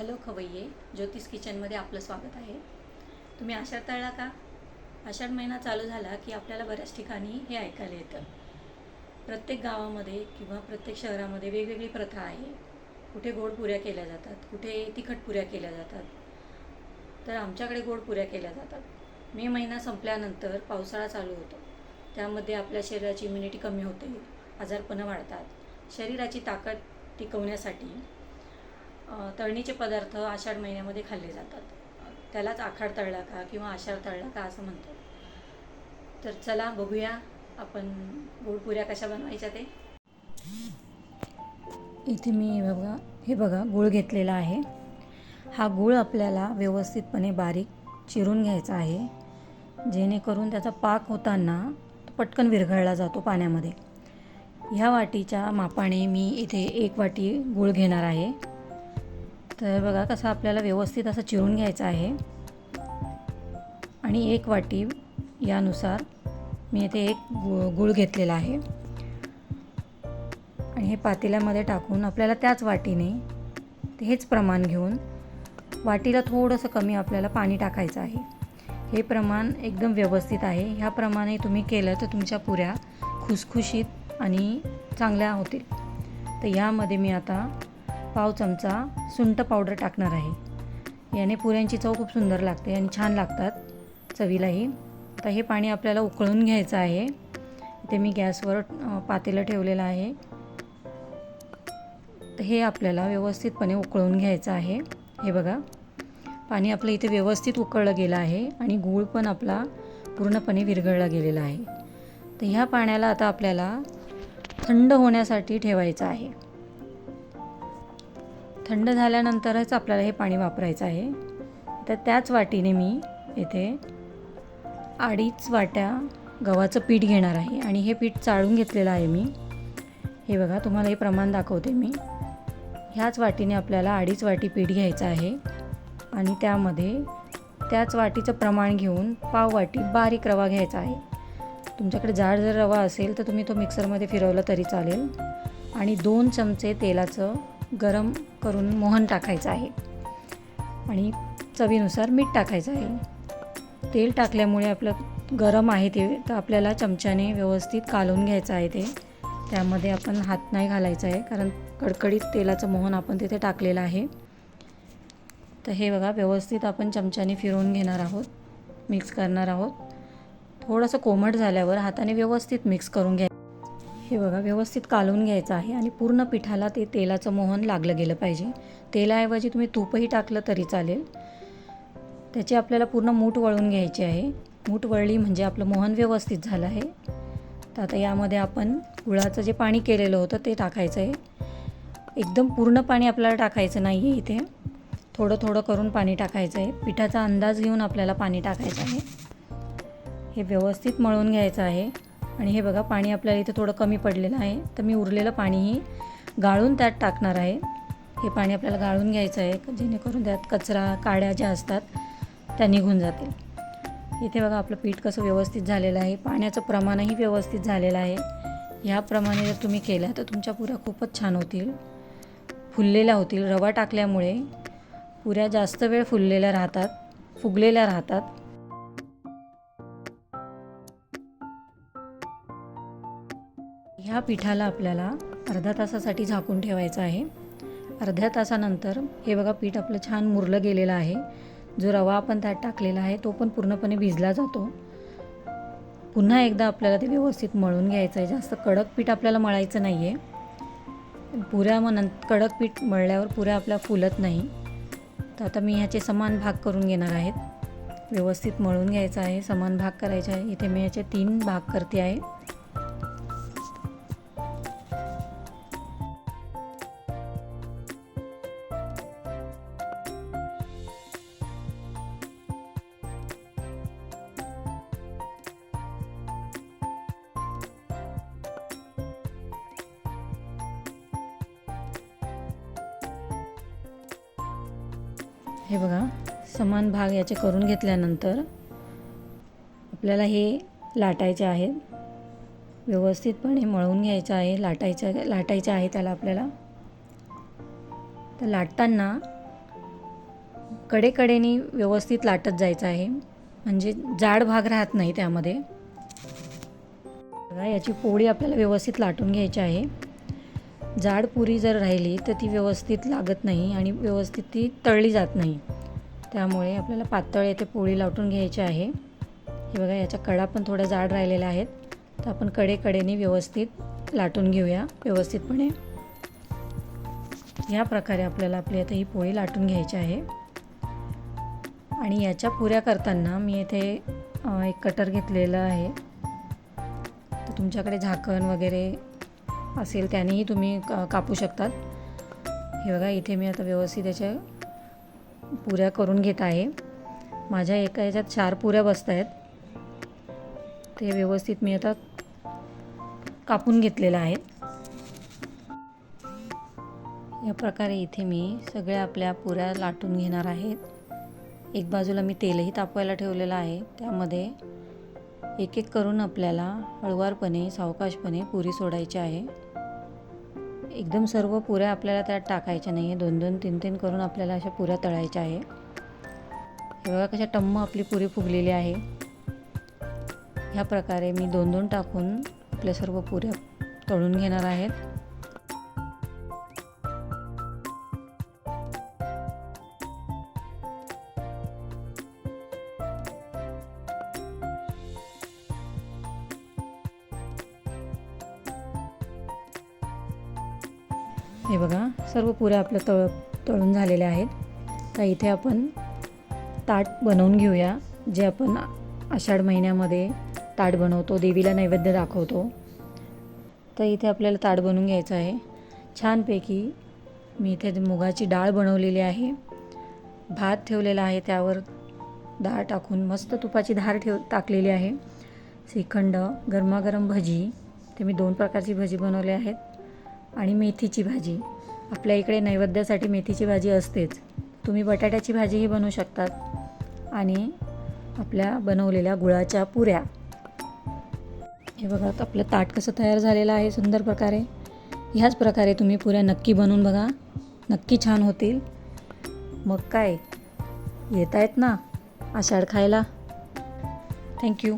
Hello खवय्ये ज्योतिष किचनमध्ये आपलं स्वागत आहे. तुम्ही आषाढ तळला का? आषाढ महिना चालू झाला की आपल्याला बऱ्याच ठिकाणी हे ऐकायला येतं. प्रत्येक गावामध्ये किंवा प्रत्येक शहरामध्ये वेगवेगळी प्रथा आहे. कुठे गोड पुऱ्या केल्या जातात कुठे तिखट पुऱ्या केल्या जातात. तर आमच्याकडे गोड पुऱ्या केल्या जातात. मे महिना संपल्यानंतर पावसाळा चालू होतो. त्यामध्ये आपल्या शरीराची इम्युनिटी कमी होते आजारपणं वाढतात. शरीराची ताकद टिकवण्यासाठी तळणीचे पदार्थ आषाढ महिन्यामध्ये खाल्ले जातात. त्यालाच आखाड तळला का किंवा आषाढ तळला का असं म्हणतात तर चला बघूया आपण गुळपुऱ्या कशा बनवायच्या ते. इथे मी बघा हे बघा गूळ घेतलेला आहे. हा गूळ आपल्याला व्यवस्थितपणे बारीक चिरून घ्यायचा आहे. जेणेकरून त्याचा पाक होताना तो पटकन विरघळला जातो पाण्यामध्ये. ह्या वाटीच्या मापाने मी इथे एक वाटी गूळ घेणार आहे. तर बघा कसं आपल्याला व्यवस्थित असं चिरून घ्यायचं आहे. आणि एक वाटी यानुसार मी इथे एक गु गुळ घेतलेला आहे. आणि हे पातेल्यामध्ये टाकून आपल्याला त्याच वाटीने हेच प्रमाण घेऊन वाटीला थोडंसं कमी आपल्याला पाणी टाकायचं आहे. हे प्रमाण एकदम व्यवस्थित आहे. ह्याप्रमाणे तुम्ही केलं तर तुमच्या पुऱ्या खुसखुशीत आणि चांगल्या होतील. तर यामध्ये मी आता पाव चमचा सुंठ पावडर टाकणार आहे. याने पुऱ्यांची चव खूप सुंदर लागते आणि छान लागतात चवीलाही. आता हे पाणी आपल्याला उकळून घ्यायचं आहे. इथे मी गॅसवर पातेलं ठेवलेलं आहे. तर हे आपल्याला व्यवस्थितपणे उकळून घ्यायचं आहे. हे बघा. पाणी आपलं इथे व्यवस्थित उकळलं गेलं आहे आणि गूळ पण आपला पूर्णपणे विरघळला गेलेला आहे. तर ह्या पाण्याला आता आपल्याला थंड होण्यासाठी ठेवायचं आहे. थंड झाल्यानंतरच आपल्याला हे पाणी वापरायचं आहे. तर त्याच वाटीने मी येथे अडीच वाट्या गव्हाचं पीठ घेणार आहे. आणि हे पीठ चाळून घेतलेलं आहे मी. हे बघा तुम्हाला हे प्रमाण दाखवते मी. ह्याच वाटीने आपल्याला अडीच वाटी पीठ घ्यायचं आहे. आणि त्यामध्ये त्याच वाटीचं प्रमाण घेऊन पाव वाटी बारीक रवा घ्यायचा आहे. तुमच्याकडे जाड जर रवा असेल तर तुम्ही तो मिक्सरमध्ये फिरवला तरी चालेल. आणि दोन चमचे तेलाचं गरम करून मोहन टाकायचं आहे. आणि चवीनुसार मीठ टाकायचं आहे. तेल टाकल्यामुळे आपलं गरम आहे ते तर आपल्याला चमच्याने व्यवस्थित कालवून घ्यायचं आहे ते. त्यामध्ये आपण हात नाही घालायचा आहे कारण कडकडीत तेलाचं मोहन आपण तिथे टाकलेलं आहे. तर हे बघा व्यवस्थित आपण चमच्याने फिरवून घेणार आहोत मिक्स करणार आहोत. थोडंसं कोमट झाल्यावर हाताने व्यवस्थित मिक्स करून घ्या हे बघा व्यवस्थित कालवून घ्यायचं आहे आणि पूर्ण पिठाला ते तेलाचं मोहन लागलं गेलं पाहिजे. तेलाऐवजी तुम्ही तूपही टाकलं तरी चालेल. त्याची आपल्याला पूर्ण मूठ वळून घ्यायची आहे. मूठ वळली म्हणजे आपलं मोहन व्यवस्थित झालं आहे. तर आता यामध्ये आपण गुळाचं जे पाणी केलेलं होतं ते टाकायचं आहे. एकदम पूर्ण पाणी आपल्याला टाकायचं नाही आहे इथे. थोडं थोडं करून पाणी टाकायचं आहे. पिठाचा अंदाज घेऊन आपल्याला पाणी टाकायचं आहे. हे व्यवस्थित मळून घ्यायचं आहे. आणि हे बघा पाणी आपल्याला इथे थोडं कमी पडलेलं आहे. तर मी उरलेलं पाणीही गाळून त्यात टाकणार आहे. हे पाणी आपल्याला गाळून घ्यायचं आहे जेणेकरून त्यात कचरा काड्या ज्या असतात त्या निघून जातील. इथे बघा आपलं पीठ कसं व्यवस्थित झालेलं आहे. पाण्याचं प्रमाणही व्यवस्थित झालेलं आहे. ह्याप्रमाणे जर तुम्ही केलं तर तुमच्या पुऱ्या खूपच छान होतील. फुललेल्या होतील. रवा टाकल्यामुळे पुऱ्या जास्त वेळ फुललेल्या राहतात फुगलेल्या राहतात. ह्या पिठाला आपल्याला अर्ध्या तासासाठी झाकून ठेवायचं आहे. अर्ध्या तासानंतर हे बघा पीठ आपलं छान मुरलं गेलेलं आहे. जो रवा आपण त्यात टाकलेला आहे तो पण पूर्णपणे भिजला जातो. पुन्हा एकदा आपल्याला ते व्यवस्थित मळून घ्यायचं आहे. जास्त कडक पीठ आपल्याला मळायचं नाही आहे पुऱ्या मग नं कडक पीठ मळल्यावर पुऱ्या आपल्या फुलत नाही. तर आता मी ह्याचे समान भाग करून घेणार आहेत. व्यवस्थित मळून घ्यायचं आहे. समान भाग करायचा आहे. इथे मी ह्याचे तीन भाग करते आहे. हे बघा समान भाग याचे करून घेतल्यानंतर आपल्याला हे लाटायचे आहेत. व्यवस्थितपणे मळून घ्यायचं आहे लाटायचं लाटायचं आहे त्याला आपल्याला. तर लाटताना कडेकडेने व्यवस्थित लाटत जायचं आहे. म्हणजे जाड भाग राहत नाही त्यामध्ये. बघा याची पोळी आपल्याला व्यवस्थित लाटून घ्यायची आहे. जाड पुरी जर राहिली तर ती व्यवस्थित लागत नाही आणि व्यवस्थित ती तळली जात नाही. त्यामुळे आपल्याला पातळ येथे पोळी लाटून घ्यायची आहे. हे बघा याच्या कडा पण थोड्या जाड राहिलेल्या आहेत. तर आपण कडेकडेने व्यवस्थित लाटून घेऊया व्यवस्थितपणे. या प्रकारे आपल्याला आपली आता ही पोळी लाटून घ्यायची आहे. आणि याच्या पुऱ्या करताना मी इथे एक कटर घेतलेलं आहे. तर तुमच्याकडे झाकण वगैरे असेल त्यानेही तुम्ही क- कापू शकतात. हे बघा इथे मी आता व्यवस्थित याच्या पुऱ्या करून घेत आहे. माझ्या एका याच्यात चार पुऱ्या बसत आहेत ते व्यवस्थित मी आता कापून घेतलेलं आहेत या प्रकारे इथे मी सगळ्या आपल्या पुऱ्या लाटून घेणार आहेत एक बाजूला मी तेलही तापवायला ठेवलेलं आहे. त्यामध्ये एक एक करून आपल्याला हळुवारपणे सावकाशपणे पुरी सोडायची आहे. एकदम सर्व पुऱ्या आपल्याला त्यात टाकायच्या नाही आहे दोन दोन तीन तीन करून आपल्याला अशा पुऱ्या तळायच्या आहे. हे बघा कशा टम्म आपली पुरी फुगलेली आहे. ह्या प्रकारे मी दोन दोन टाकून आपल्या सर्व पुऱ्या तळून घेणार आहेत. हे बघा सर्व पुऱ्या आपल्या तळ तळून झालेल्या आहेत. तर इथे आपण ताट बनवून घेऊया जे आपण आषाढ महिन्यामध्ये ताट बनवतो देवीला नैवेद्य दाखवतो. तर इथे आपल्याला ताट बनवून घ्यायचं आहे. छानपैकी मी इथे मुगाची डाळ बनवलेली आहे. भात ठेवलेला आहे त्यावर. डाळ टाकून मस्त तुपाची धार ठेव टाकलेली आहे. श्रीखंड गरमागरम भजी. ते मी दोन प्रकारची भजी बनवली आहेत. आणि मेथीची भाजी. आपल्या इकडे नैवेद्यासाठी मेथीची भाजी असतेच. तुम्ही बटाट्याची भाजीही बनवू शकतात. आणि आपल्या बनवलेल्या गुळाच्या पुऱ्या. हे बघा आपलं ताट कसं तयार झालेलं आहे सुंदर प्रकारे. ह्याच प्रकारे तुम्ही पुऱ्या नक्की बनवून बघा. नक्की छान होतील. मग काय? येत आहेत ना? आषाढ खायला. थँक्यू